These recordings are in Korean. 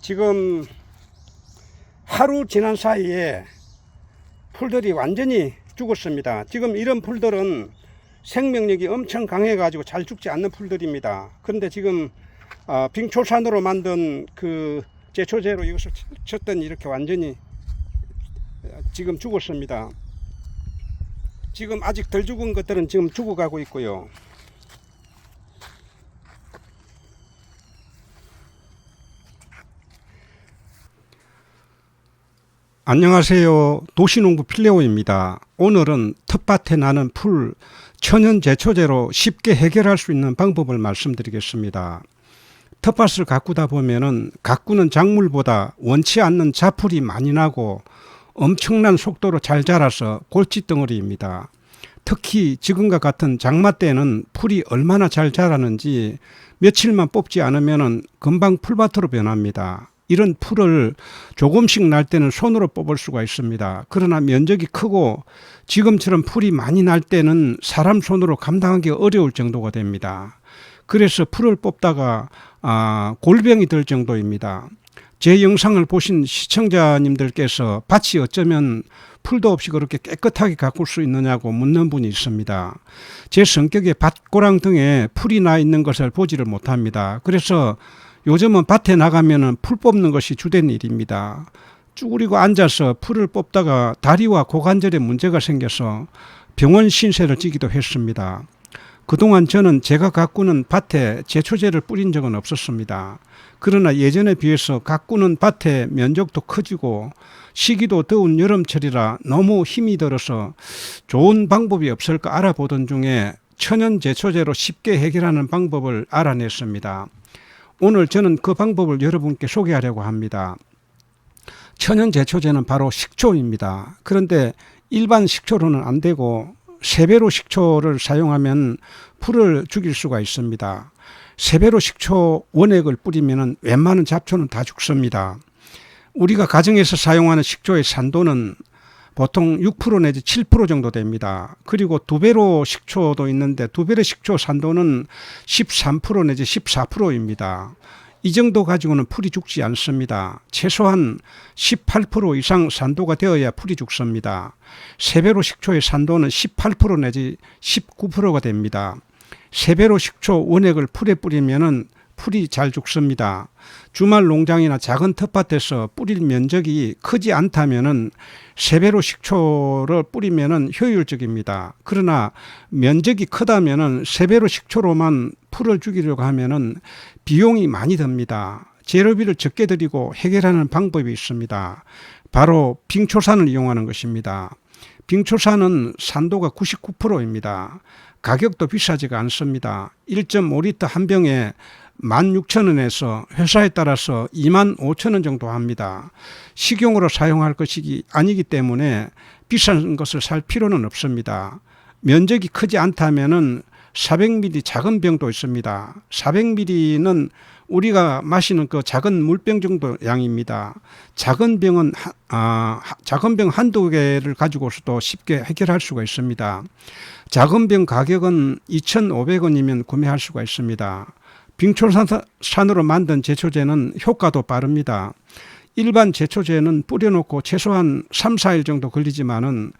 지금 하루 지난 사이에 풀들이 완전히 죽었습니다. 지금 이런 풀들은 생명력이 엄청 강해 가지고 잘 죽지 않는 풀들입니다. 그런데 지금 어, 빙초산으로 만든 그 제초제로 이것을 쳤- 쳤더니 이렇게 완전히 어, 지금 죽었습니다. 지금 아직 덜 죽은 것들은 지금 죽어가고 있고요. 안녕하세요. 도시농부 필레오입니다. 오늘은 텃밭에 나는 풀 천연 제초제로 쉽게 해결할 수 있는 방법을 말씀드리겠습니다. 텃밭을 가꾸다 보면은 가꾸는 작물보다 원치 않는 자풀이 많이 나고 엄청난 속도로 잘 자라서 골칫덩어리입니다. 특히 지금과 같은 장마 때는 풀이 얼마나 잘 자라는지 며칠만 뽑지 않으면은 금방 풀밭으로 변합니다. 이런 풀을 조금씩 날 때는 손으로 뽑을 수가 있습니다. 그러나 면적이 크고 지금처럼 풀이 많이 날 때는 사람 손으로 감당하기 어려울 정도가 됩니다. 그래서 풀을 뽑다가 아, 골병이 들 정도입니다. 제 영상을 보신 시청자님들께서 밭이 어쩌면 풀도 없이 그렇게 깨끗하게 가꿀 수 있느냐고 묻는 분이 있습니다. 제 성격에 밭고랑 등에 풀이 나 있는 것을 보지를 못합니다. 그래서 요즘은 밭에 나가면은 풀 뽑는 것이 주된 일입니다. 쭈그리고 앉아서 풀을 뽑다가 다리와 고관절에 문제가 생겨서 병원 신세를 지기도 했습니다. 그동안 저는 제가 가꾸는 밭에 제초제를 뿌린 적은 없었습니다. 그러나 예전에 비해서 가꾸는 밭의 면적도 커지고 시기도 더운 여름철이라 너무 힘이 들어서 좋은 방법이 없을까 알아보던 중에 천연 제초제로 쉽게 해결하는 방법을 알아냈습니다. 오늘 저는 그 방법을 여러분께 소개하려고 합니다. 천연 제초제는 바로 식초입니다. 그런데 일반 식초로는 안 되고 세배로 식초를 사용하면 풀을 죽일 수가 있습니다. 세배로 식초 원액을 뿌리면 웬만한 잡초는 다 죽습니다. 우리가 가정에서 사용하는 식초의 산도는 보통 6% 내지 7% 정도 됩니다. 그리고 두 배로 식초도 있는데 두 배의 식초 산도는 13% 내지 14%입니다. 이 정도 가지고는 풀이 죽지 않습니다. 최소한 18% 이상 산도가 되어야 풀이 죽습니다. 세 배로 식초의 산도는 18% 내지 19%가 됩니다. 세 배로 식초 원액을 풀에 뿌리면은 풀이 잘 죽습니다. 주말 농장이나 작은 텃밭에서 뿌릴 면적이 크지 않다면은 세 배로 식초를 뿌리면은 효율적입니다. 그러나 면적이 크다면은 세 배로 식초로만 풀을 죽이려고 하면은 비용이 많이 듭니다. 재료비를 적게 들이고 해결하는 방법이 있습니다. 바로 빙초산을 이용하는 것입니다. 빙초산은 산도가 99%입니다. 가격도 비싸지가 않습니다. 1.5리터 한 병에 16,000원에서 회사에 따라서 25,000원 정도 합니다. 식용으로 사용할 것이 아니기 때문에 비싼 것을 살 필요는 없습니다. 면적이 크지 않다면은 400ml 작은 병도 있습니다. 400ml는 우리가 마시는 그 작은 물병 정도 양입니다. 작은 병은 하- 아, 하- 작은 병 한두 개를 가지고서도 쉽게 해결할 수가 있습니다. 작은 병 가격은 2,500원이면 구매할 수가 있습니다. 빙초산으로 만든 제초제는 효과도 빠릅니다. 일반 제초제는 뿌려놓고 최소한 3, 4일 정도 걸리지만은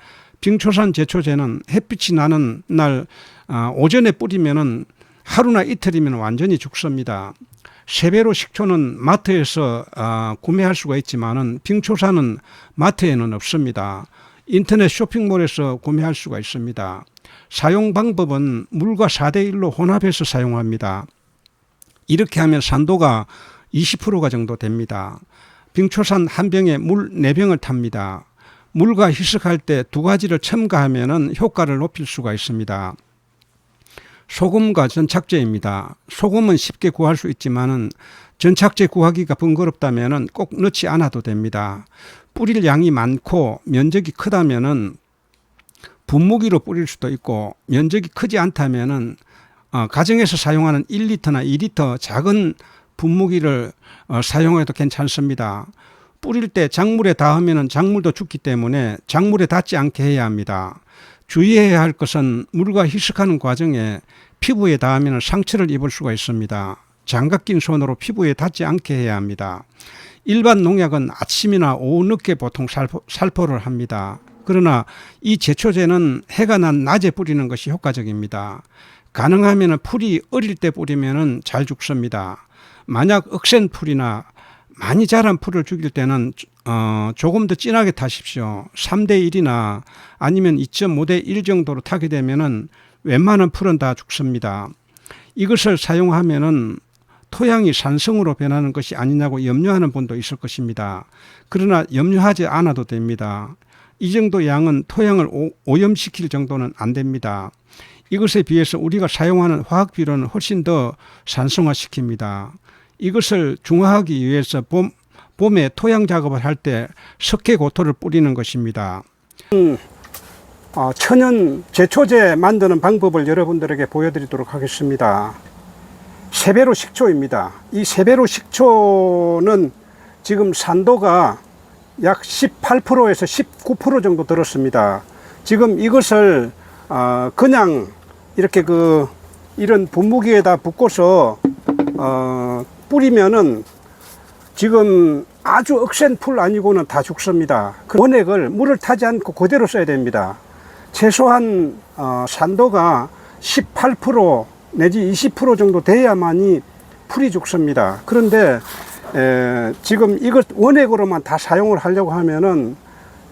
빙초산 제초제는 햇빛이 나는 날 아, 오전에 뿌리면은 하루나 이틀이면 완전히 죽습니다. 세배로 식초는 마트에서 아, 구매할 수가 있지만은 빙초산은 마트에는 없습니다. 인터넷 쇼핑몰에서 구매할 수가 있습니다. 사용 방법은 물과 4대 1로 혼합해서 사용합니다. 이렇게 하면 산도가 20%가 정도 됩니다. 빙초산 한 병에 물 4병을 탑니다. 물과 희석할 때 두 가지를 첨가하면 효과를 높일 수가 있습니다. 소금과 전착제입니다. 소금은 쉽게 구할 수 있지만은 전착제 구하기가 번거롭다면은 꼭 넣지 않아도 됩니다. 뿌릴 양이 많고 면적이 크다면은 분무기로 뿌릴 수도 있고 면적이 크지 않다면은 어, 가정에서 사용하는 1리터나 2리터 작은 분무기를 어, 사용해도 괜찮습니다. 뿌릴 때 작물에 닿으면 작물도 죽기 때문에 작물에 닿지 않게 해야 합니다. 주의해야 할 것은 물과 희석하는 과정에 피부에 닿으면 상처를 입을 수가 있습니다. 장갑 낀 손으로 피부에 닿지 않게 해야 합니다. 일반 농약은 아침이나 오후 늦게 보통 살포, 살포를 합니다. 그러나 이 제초제는 해가 난 낮에 뿌리는 것이 효과적입니다. 가능하면 풀이 어릴 때 뿌리면 잘 죽습니다. 만약 억센 풀이나 많이 자란 풀을 죽일 때는 어, 조금 더 진하게 타십시오. 3대 1이나 아니면 2.5대 1 정도로 타게 되면은 웬만한 풀은 다 죽습니다. 이것을 사용하면은 토양이 산성으로 변하는 것이 아니냐고 염려하는 분도 있을 것입니다. 그러나 염려하지 않아도 됩니다. 이 정도 양은 토양을 오- 오염시킬 정도는 안 됩니다. 이것에 비해서 우리가 사용하는 화학 비료는 훨씬 더 산성화시킵니다. 이것을 중화하기 위해서 봄, 봄에 토양 작업을 할 때 석회 고토를 뿌리는 것입니다. 어, 천연 제초제 만드는 방법을 여러분들에게 보여드리도록 하겠습니다. 세배로 식초입니다. 이 세배로 식초는 지금 산도가 약 18%에서 19% 정도 들었습니다. 지금 이것을 어, 그냥 이렇게 그 이런 분무기에다 붓고서 어, 뿌리면은 지금 아주 억센 풀 아니고는 다 죽습니다. 그 원액을 물을 타지 않고 그대로 써야 됩니다. 최소한 어, 산도가 18% 내지 20% 정도 돼야만이 풀이 죽습니다. 그런데 에, 지금 이것 원액으로만 다 사용을 하려고 하면은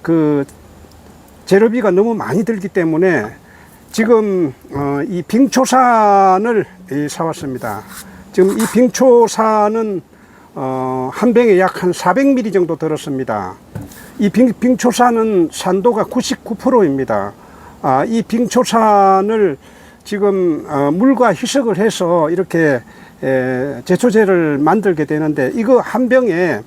그 재료비가 너무 많이 들기 때문에 지금 어, 이 빙초산을 이, 사왔습니다. 지금 이 빙초산은 어, 한 병에 약 한 400ml 정도 들었습니다. 이 빙, 빙초산은 산도가 99%입니다. 아, 이 빙초산을 지금 어, 물과 희석을 해서 이렇게 에, 제초제를 만들게 되는데 이거 한 병에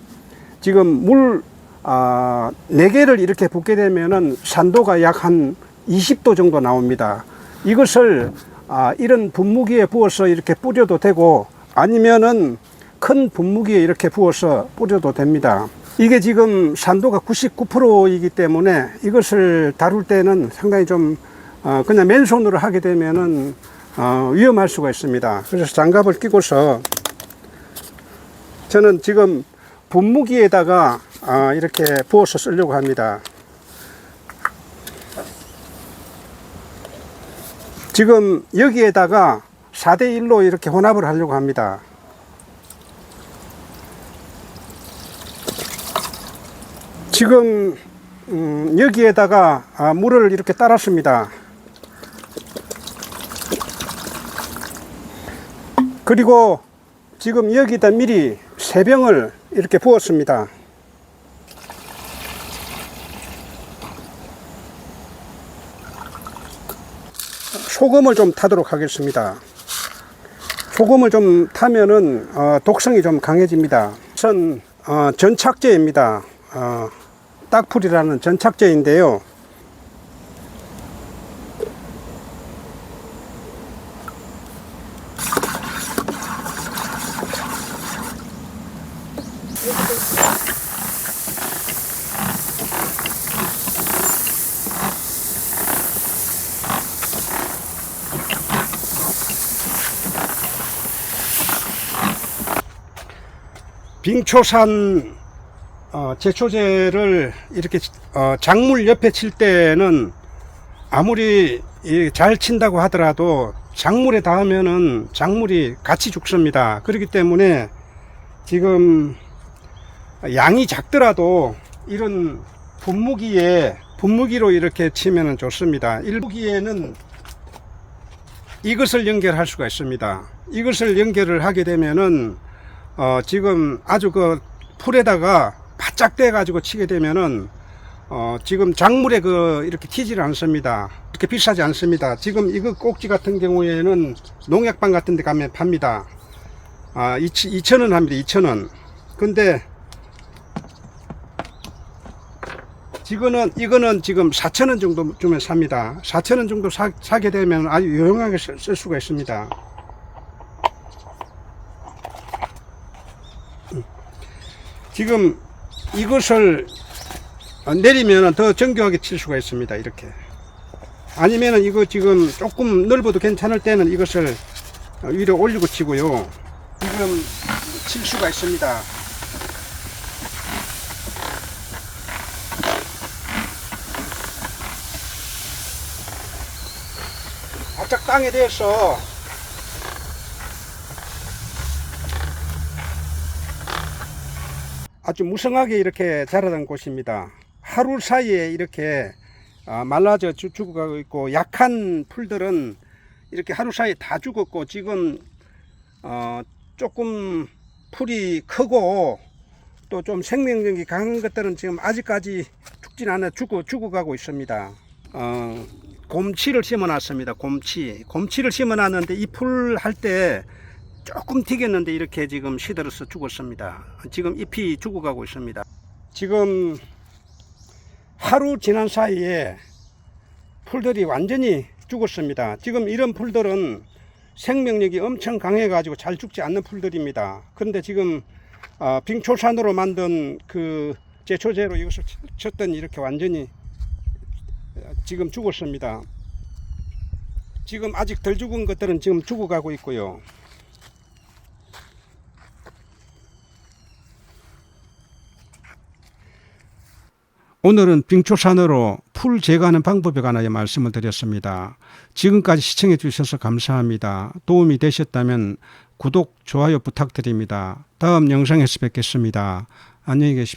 지금 물 아, 4개를 이렇게 붓게 되면은 산도가 약한 20도 정도 나옵니다. 이것을 아, 이런 분무기에 부어서 이렇게 뿌려도 되고 아니면은 큰 분무기에 이렇게 부어서 뿌려도 됩니다. 이게 지금 산도가 99%이기 때문에 이것을 다룰 때는 상당히 좀 어, 그냥 맨손으로 하게 되면은 어, 위험할 수가 있습니다. 그래서 장갑을 끼고서 저는 지금 분무기에다가 아, 이렇게 부어서 쓰려고 합니다. 지금 여기에다가 4대 1로 이렇게 혼합을 하려고 합니다. 지금 음, 여기에다가 아, 물을 이렇게 따랐습니다. 그리고 지금 여기다 미리 세 병을 이렇게 부었습니다. 소금을 좀 타도록 하겠습니다. 소금을 좀 타면은 어, 독성이 좀 강해집니다. 전 어, 전착제입니다. 어, 딱풀이라는 전착제인데요. 빙초산 어, 제초제를 이렇게 어, 작물 옆에 칠 때는 아무리 이, 잘 친다고 하더라도 작물에 닿으면은 작물이 같이 죽습니다. 그렇기 때문에 지금 양이 작더라도 이런 분무기에 분무기로 이렇게 치면은 좋습니다. 일부기에는 이것을 연결할 수가 있습니다. 이것을 연결을 하게 되면은 어, 지금 아주 그 풀에다가 바짝 대 가지고 치게 되면은 어, 지금 작물에 그 이렇게 튀지를 않습니다. 이렇게 비싸지 않습니다. 지금 이거 꼭지 같은 경우에는 농약방 같은 데 가면 팝니다. 아, 2,000원 합니다. 2,000원. 근데 이거는 이거는 지금 4,000원 정도 주면 삽니다. 4,000원 정도 사, 사게 되면 아주 유용하게 쓸, 쓸 수가 있습니다. 지금 이것을 내리면 더 정교하게 칠 수가 있습니다. 이렇게. 아니면은 이거 지금 조금 넓어도 괜찮을 때는 이것을 위로 올리고 치고요. 지금 칠 수가 있습니다. 바짝 땅에 대해서 아주 무성하게 이렇게 자라던 곳입니다. 하루 사이에 이렇게 아, 말라져 죽- 죽어가고 있고 약한 풀들은 이렇게 하루 사이에 다 죽었고 지금 어, 조금 풀이 크고 또 좀 생명력이 강한 것들은 지금 아직까지 죽진 않아 죽어 죽어가고 있습니다. 어, 곰치를 심어놨습니다. 곰치, 곰치를 심어놨는데 이 풀 할 때 조금 튀겼는데 이렇게 지금 시들어서 죽었습니다. 지금 잎이 죽어가고 있습니다. 지금 하루 지난 사이에 풀들이 완전히 죽었습니다. 지금 이런 풀들은 생명력이 엄청 강해 가지고 잘 죽지 않는 풀들입니다. 그런데 지금 어, 빙초산으로 만든 그 제초제로 이것을 쳤- 쳤더니 이렇게 완전히 지금 죽었습니다. 지금 아직 덜 죽은 것들은 지금 죽어가고 있고요. 오늘은 빙초산으로 풀 제거하는 방법에 관하여 말씀을 드렸습니다. 지금까지 시청해 주셔서 감사합니다. 도움이 되셨다면 구독, 좋아요 부탁드립니다. 다음 영상에서 뵙겠습니다. 안녕히 계십시오.